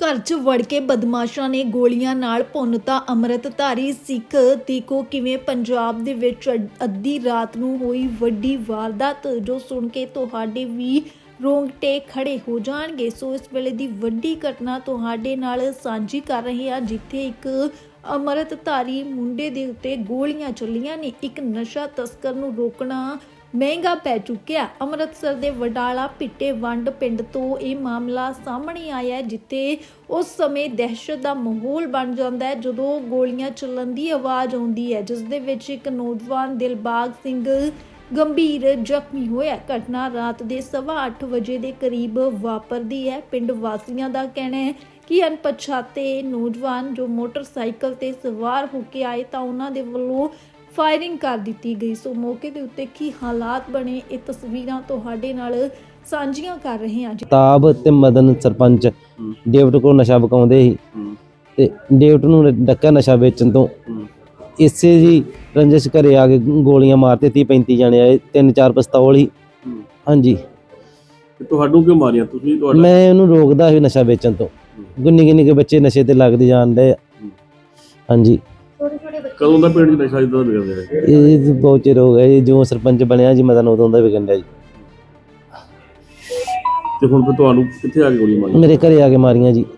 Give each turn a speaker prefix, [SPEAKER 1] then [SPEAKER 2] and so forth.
[SPEAKER 1] ਘਰ 'ਚ ਵੜ ਕੇ ਬਦਮਾਸ਼ਾਂ ਨੇ ਗੋਲੀਆਂ ਨਾਲ ਭੁੰਨਤਾ ਅੰਮ੍ਰਿਤਧਾਰੀ ਸਿੱਖ ਦੇਖੋ ਕਿਵੇਂ ਪੰਜਾਬ ਦੇ ਵਿੱਚ ਅੱਧੀ ਰਾਤ ਨੂੰ ਹੋਈ ਵੱਡੀ ਵਾਰਦਾਤ? ਜੋ ਸੁਣ ਕੇ ਤੁਹਾਡੇ ਵੀ ਰੋਂਗਟੇ ਖੜੇ ਹੋ ਜਾਣਗੇ। ਸੋ ਇਸ ਵੇਲੇ ਦੀ ਵੱਡੀ ਘਟਨਾ ਤੁਹਾਡੇ ਨਾਲ ਸਾਂਝੀ ਕਰ ਰਹੇ ਹਾਂ, ਜਿੱਥੇ ਇੱਕ ਅੰਮ੍ਰਿਤਧਾਰੀ ਮੁੰਡੇ ਦੇ ਉੱਤੇ ਗੋਲੀਆਂ ਚੱਲੀਆਂ ਨੇ। ਇੱਕ ਨਸ਼ਾ ਤਸਕਰ ਨੂੰ ਰੋਕਣਾ ਮਹਿੰਗਾ ਪੈ ਚੁੱਕਿਆ। ਅੰਮ੍ਰਿਤਸਰ ਦੇ ਵਡਾਲਾ ਪਿੱਟੇ ਵੰਡ ਪਿੰਡ ਤੋਂ ਇਹ ਮਾਮਲਾ ਸਾਹਮਣੇ ਆਇਆ ਜਿੱਥੇ ਉਸ ਸਮੇਂ ਦਹਿਸ਼ਤ ਦਾ ਮਾਹੌਲ ਬਣ ਜਾਂਦਾ ਹੈ, ਜਦੋਂ ਗੋਲੀਆਂ ਚੱਲਣ ਦੀ ਆਵਾਜ਼ ਆਉਂਦੀ ਹੈ, ਜਿਸ ਦੇ ਵਿੱਚ ਇੱਕ ਨੌਜਵਾਨ ਦਿਲਬਾਗ ਸਿੰਘ ਗੰਭੀਰ ਜ਼ਖਮੀ ਹੋਇਆ ਘਟਨਾ ਰਾਤ ਦੇ 8:30 ਵਜੇ ਦੇ ਕਰੀਬ ਵਾਪਰਦੀ ਹੈ। ਪਿੰਡ ਵਾਸੀਆਂ ਦਾ ਕਹਿਣਾ ਹੈ ਕਿ ਅਣਪਛਾਤੇ ਨੌਜਵਾਨ ਜੋ ਮੋਟਰਸਾਈਕਲ ਤੇ ਸਵਾਰ ਹੋ ਕੇ ਆਏ ਤਾਂ ਉਹਨਾਂ ਦੇ ਵੱਲੋਂ ਫਾਇਰਿੰਗ ਕਰ ਦਿੱਤੀ ਗਈ। ਸੋ ਮੌਕੇ ਦੇ ਉੱਤੇ ਕੀ ਹਾਲਾਤ ਬਣੇ ਇਹ ਤਸਵੀਰਾਂ ਤੁਹਾਡੇ ਨਾਲ ਸਾਂਝੀਆਂ ਕਰ ਰਹੇ ਹਾਂ।
[SPEAKER 2] ਤਾਬ ਤੇ ਮਦਨ ਸਰਪੰਚ ਡੇਵਟ ਕੋਲ ਨਸ਼ਾ ਵਿਕਾਉਂਦੇ ਸੀ। ਤੇ ਡੇਵਟ ਨੂੰ ਡੱਕਾ ਨਸ਼ਾ ਵੇਚਣ ਤੋਂ। ਇਸੇ ਜੀ ਰੰਜਿਸ਼ ਘਰੇ ਆ ਕੇ ਗੋਲੀਆਂ ਮਾਰਤੇ 30 35 ਜਣੇ ਆਏ ਤਿੰਨ ਚਾਰ ਪਿਸਤੌਲ ਹੀ। ਹਾਂਜੀ।
[SPEAKER 3] ਤੁਹਾਨੂੰ ਕਿਉਂ ਮਾਰੀਆਂ? ਤੁਸੀਂ ਤੁਹਾਡਾ
[SPEAKER 2] ਮੈਂ ਉਹਨੂੰ ਰੋਕਦਾ ਸੀ ਨਸ਼ਾ ਵੇਚਣ ਤੋਂ। ਗੁੰਨੀ ਗੁੰਨੀ ਕੇ ਬੱਚੇ ਨਸ਼ੇ ਤੇ ਲੱਗਦੇ ਜਾਂਦੇ ਹਾਂਜੀ।
[SPEAKER 3] ਕਦੋਂ ਦਾ ਪਿੰਡ 'ਚ ਨਸ਼ਾ ਇਦਾਂ ਵਿਗੜਦਾ ਹੈ
[SPEAKER 2] ਇਹ ਬਹੁਤ ਚਿਰ ਹੋ ਗਿਆ ਜੀ ਜੋ ਸਰਪੰਚ ਬਣਿਆ ਜੀ ਮਦਨ ਉਦੋਂ ਦਾ ਵਿਕਣ ਡਿਆ ਜੀ।
[SPEAKER 3] ਤੇ ਹੁਣ ਫਿਰ ਤੁਹਾਨੂੰ ਕਿੱਥੇ ਆ ਕੇ ਗੋਲੀ ਮਾਰੀ
[SPEAKER 2] ਮੇਰੇ ਘਰੇ ਆ ਕੇ ਮਾਰੀਆਂ ਜੀ।